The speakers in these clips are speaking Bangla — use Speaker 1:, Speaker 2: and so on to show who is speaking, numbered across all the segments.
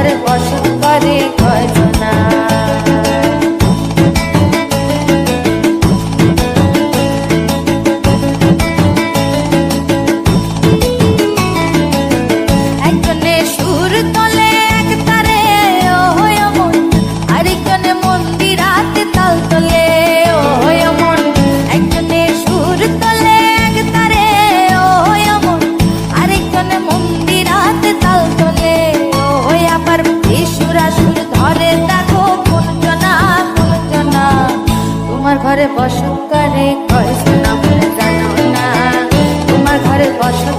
Speaker 1: তোমার ঘরে ঘরে বসত করে কয় শোনা বলে জানো না? তোমার ঘরে বসত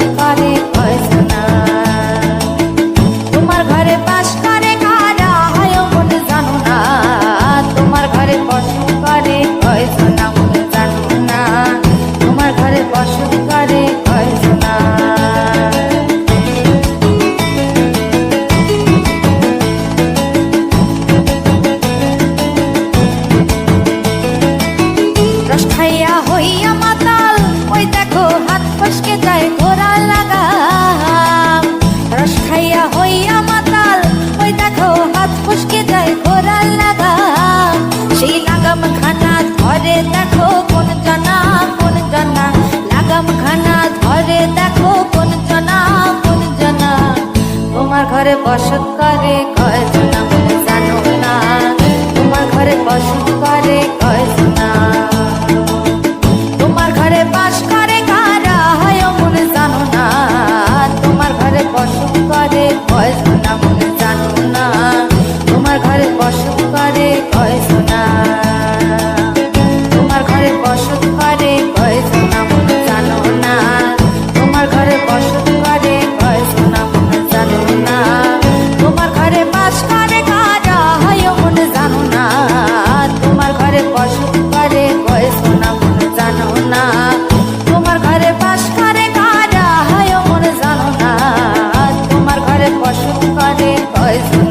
Speaker 1: হইয়া মাতাল, ওই দেখো হাত ফসকে যায় ঘোরা লাগাম। রস খাইয়া হইয়া মাতাল, ওই দেখো হাত ফসকে যায় ঘোরা লাগাম। সেই লাগাম খানা ধরে দেখো কোন জানা কোন জানা। লাগাম খানা ধরে দেখো কোন জানা কোন জানা। তোমার ঘরে বসত করে কয় জানা জানো না। তোমার ঘরে বসত করে কয় ঘরে